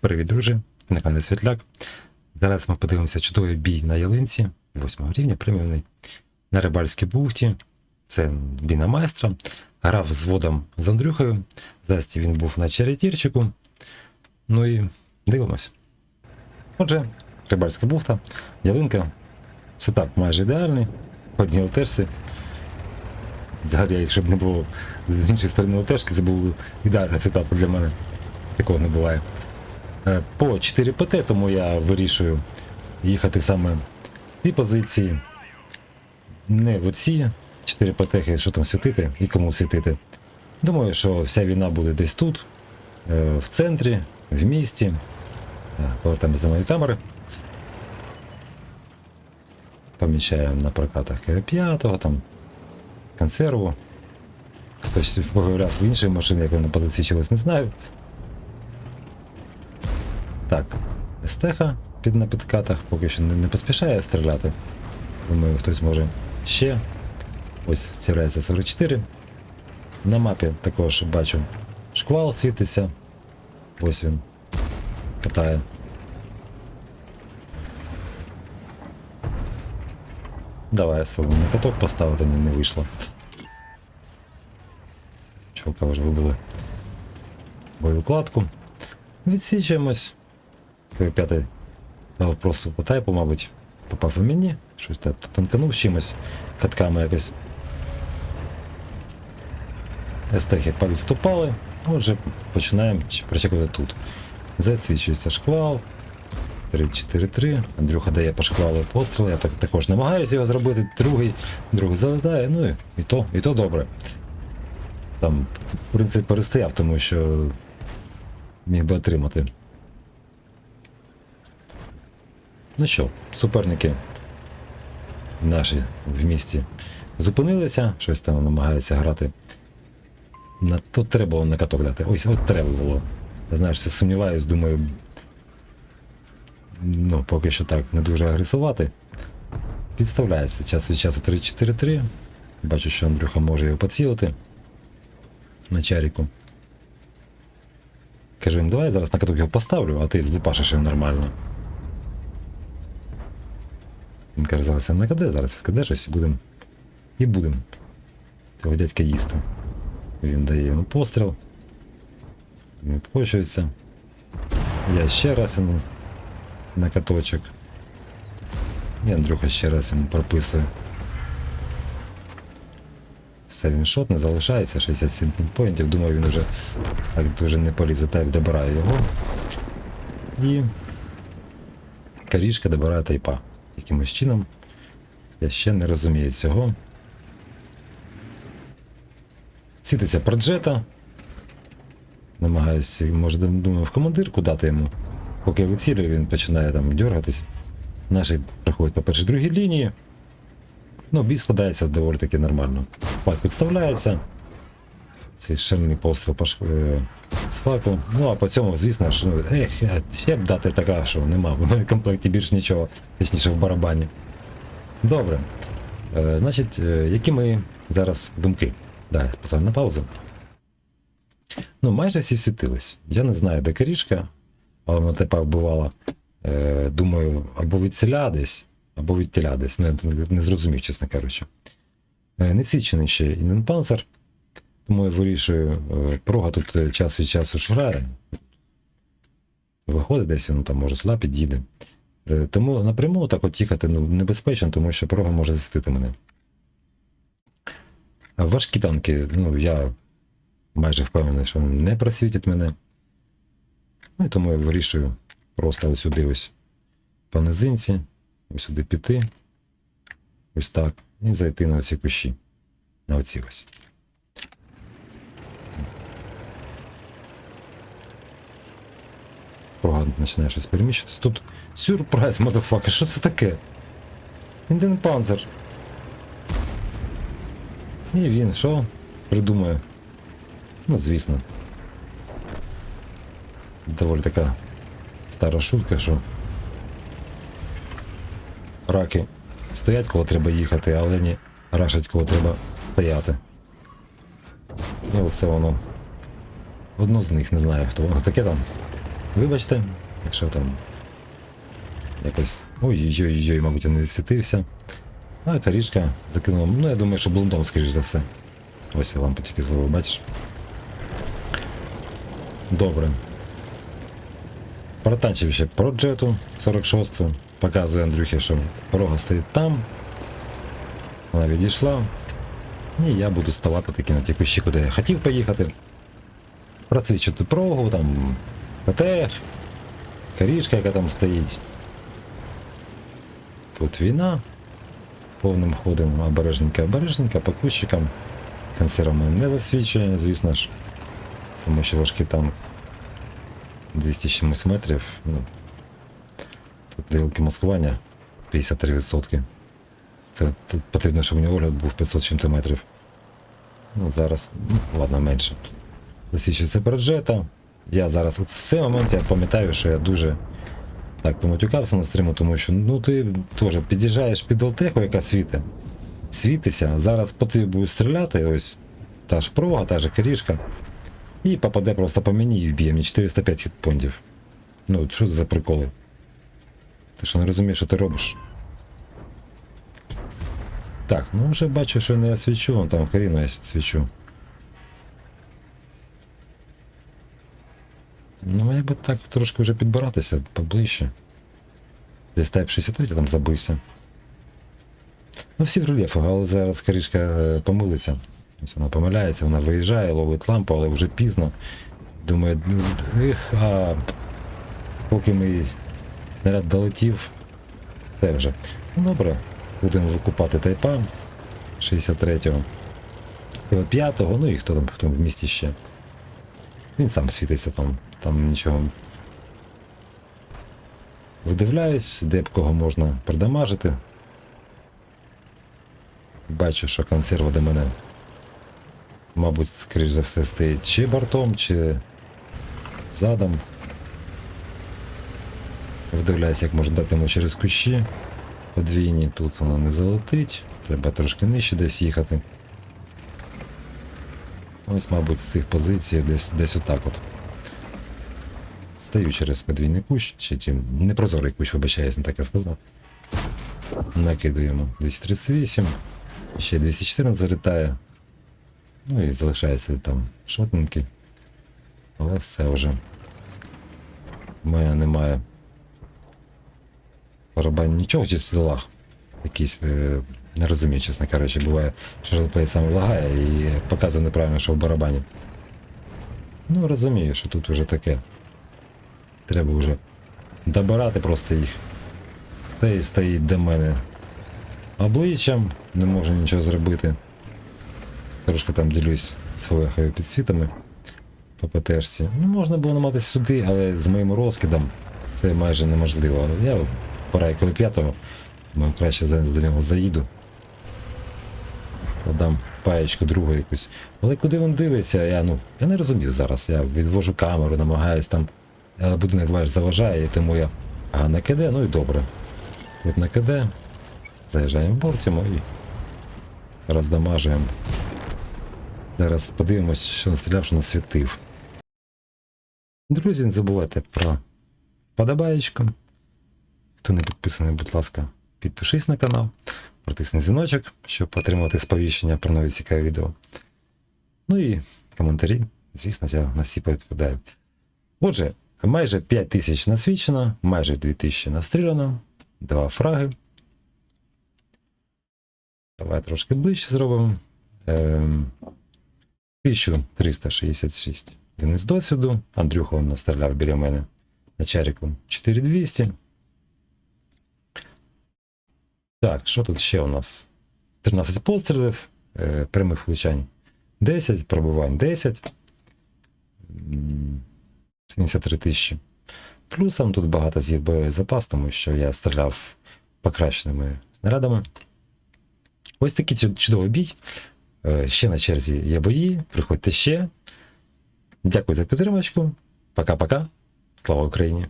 Привіт, друже! На каналі Світляк. Зараз ми подивимося чудовий бій на ялинці 8 рівня преміумний на Рибальській бухті. Це бій на майстра. Грав з водом з Андрюхою. Зараз він був на черетірчику. Ну і дивимось. Отже, Рибальська бухта, ялинка. Сетап майже ідеальний. По одній Взагалі, якщо б не було з іншої сторони ЛТшки, це був ідеальний сетап для мене. Такого не буває. Е, По 4 ПТ, тому я вирішую їхати саме в ці позиції. Не в оці 4 ПТ, що там світити і кому світити. Думаю, що вся війна буде десь тут, е, в центрі, в місті. Е, Повертаємось до моєї камери. Помічаємо на прокатах К5, там консерву. Хтось поговорив в іншій машині, як вона позиційчилась, не знаю. Так, Естеха під на підкатах поки що не, не поспішає стріляти. Думаю, хтось може ще. Ось з'являється 44. На мапі також бачу шквал світиться. Ось він катає. Давай село на каток поставити не вийшло. Чувака вже вибили бойову кладку. Відсічуємось. П'ятий дав просто по тайпу, мабуть, попав і мені. Щось так танканув чимось, катками якось. Естехи повідступали. Отже, починаємо прочекувати тут. Засвічується шквал. 3-4-3. Андрюха дає по шквалу постріл. Я так, також намагаюся його зробити. Другий, другий залетає. Ну і, і то, і то добре. Там, в принципі, перестояв, тому що міг би отримати. Ну що, суперники наші в місті зупинилися, щось там намагаються грати. На то треба було на. Ось от треба було. Знаєш, сумніваюсь, думаю. Ну, поки що так, не дуже агресувати. Підставляється час від часу 3-4-3. Бачу, що Андрюха може його поцілити на чаріку. Кажу їм, давай я зараз на каток його поставлю, а ти влупашиш його нормально. Він каже, зараз я накаде, зараз відкаде щось і будемо. І будемо. Цього дядька їсти. Він дає йому постріл. Він відкочується. Я ще раз йому на каточок. І Андрюха ще раз йому прописує. Все, він шот не залишається, 67 пінпоінтів. Думаю, він вже так дуже не полізе тайп добирає його. І Карішка добирає тайпа. Якимось чином. Я ще не розумію цього. Світиться проджета. Намагаюся, може, думаю, в командирку дати йому. Поки я вицілюю, він починає там дергатись. Наші проходять по першій другій лінії. Ну, бій складається доволі таки нормально. Флаг підставляється. Цей шальний постріл по е, флаку. Ну а по цьому, звісно, що ну, ех, ще б дати така, що нема. В комплекті більш нічого, точніше в барабані. Добре. Е, значить, е, які мої зараз думки? Да, я на паузу. Ну, майже всі світились. Я не знаю, де корішка, але вона тепер вбивала. Е, думаю, або від ціля десь, або від тіля десь. Ну, я не, не зрозумів, чесно кажучи. Е, не свідчений ще іненпанцер, тому я вирішую, е, прога тут е, час від часу ж. Виходить десь він там може сюди підійде. Е, Тому напряму так от їхати ну, небезпечно, тому що прога може засвітити мене. Важкі танки, ну я майже впевнений, що не просвітять мене. Ну і тому я вирішую просто ось сюди ось по низинці, ось сюди піти, ось так, і зайти на оці кущі. На оці ось. Прога починає щось переміщуватись. Тут сюрприз, модефака, що це таке? Інденпанзер. І він що? Придумає. Ну, звісно. Доволі така стара шутка, що раки стоять, коли треба їхати, а олені рашать, коли треба стояти. І оце воно. Одно з них, не знаю, хто воно таке там. Вибачте, якщо там якось. Ой-ой-ой, мабуть, я не відсвітився. А корішка закинула. Ну, я думаю, що блондом, скоріш за все. Ось я лампу тільки зловив, бачиш. Добре. Протачив ще про джету 46-ту. Показує Андрюхі, що порога стоїть там. Вона відійшла. І я буду ставати таки на ті кущі, куди я хотів поїхати. Процвічувати прогу, там ПТХ, корішка, яка там стоїть. Тут війна. Повним ходом обережненько, обережненько, по кущикам. Консервами не засвічує, звісно ж. Тому що важкий танк 200 чимось метрів. Ну, тут ділки маскування 53%. Це, потрібно, щоб у нього огляд був 500 з чим-то метрів. Ну, зараз, ну, ладно, менше. Засвідчується про джета. Я зараз от в цей момент я пам'ятаю, що я дуже так поматюкався на стриму, тому що ну ти теж під'їжджаєш під Алтеху, яка світить. Світися. Зараз по ти будеш стріляти, ось та ж прога, та ж корішка. І попаде просто по мені і вб'є мені 405 хітпондів. Ну, що це за приколи? Ти що не розумієш, що ти робиш? Так, ну вже бачу, що не свічу, вон там хріну я свічу. Ну, мені би так трошки вже підбиратися поближче. Десь тайп 63 там забився. Ну, всі в рельєфах, але зараз корішка е, помилиться. Ось вона помиляється, вона виїжджає, ловить лампу, але вже пізно. Думає, ну, ех, а поки ми наряд долетів, все вже. Ну добре, будемо викупати тайпа 63-го. 5-го, ну і хто там, хто в місті ще. Він сам світиться там, там нічого. Видивляюсь, де б кого можна продамажити. Бачу, що консерва до мене, мабуть, скоріш за все, стоїть чи бортом, чи задом. Вдивляюсь, як можна дати йому через кущі. Подвійні тут воно не залетить. Треба трошки нижче десь їхати. Ось, мабуть, з цих позицій десь, десь отак от. Стаю через подвійний кущ, чи ті непрозорий кущ, вибачаюсь, не так я сказав. Накидуємо 238, ще 214 залітає. Ну і залишається там шотненький. Але все вже. У мене немає барабан нічого чи силах. Якийсь, е, не розумію, чесно кажучи, буває, що жилплей саме лагає і показує неправильно, що в барабані. Ну, розумію, що тут вже таке. Треба вже добирати просто їх. Цей стоїть до мене обличчям, не може нічого зробити. Трошки там ділюсь своїми підсвітами по ПТшці. Ну, можна було наматися сюди, але з моїм розкидом це майже неможливо. Я по райкові п'ятого, думаю, краще зараз до нього заїду. Подам паєчку другу якусь. Але куди він дивиться, я ну, я не розумію зараз. Я відвожу камеру, намагаюсь там. Але будинок бачиш, заважає, тому я. А на КД, ну і добре. От на КД. Заїжджаємо бортимо і роздамажуємо. Зараз подивимось, що настріляв, що насвітив. Друзі, не забувайте про вподобаєчку. Хто не підписаний, будь ласка, підпишись на канал, протисни дзвіночок, щоб отримувати сповіщення про нові цікаві відео. Ну і коментарі, звісно, я на всі відповідаю. Отже, майже 5 тисяч насвічено, майже 2000 настріляно, два фраги. Давай трошки ближче зробимо. Ем, 1366 одиниць досвіду. Андрюха он настріляв біля мене на чаріку 4200. Так, що тут ще у нас? 13 пострілів, е, прямих влучань 10, пробувань 10. М, 73 тисячі. Плюсом тут багато з'їв боєзапас, тому що я стріляв покращеними снарядами. Ось такий чудовий бій. Е, Ще на черзі є бої. Приходьте ще. Дякую за підтримочку. Пока-пока. Слава Україні!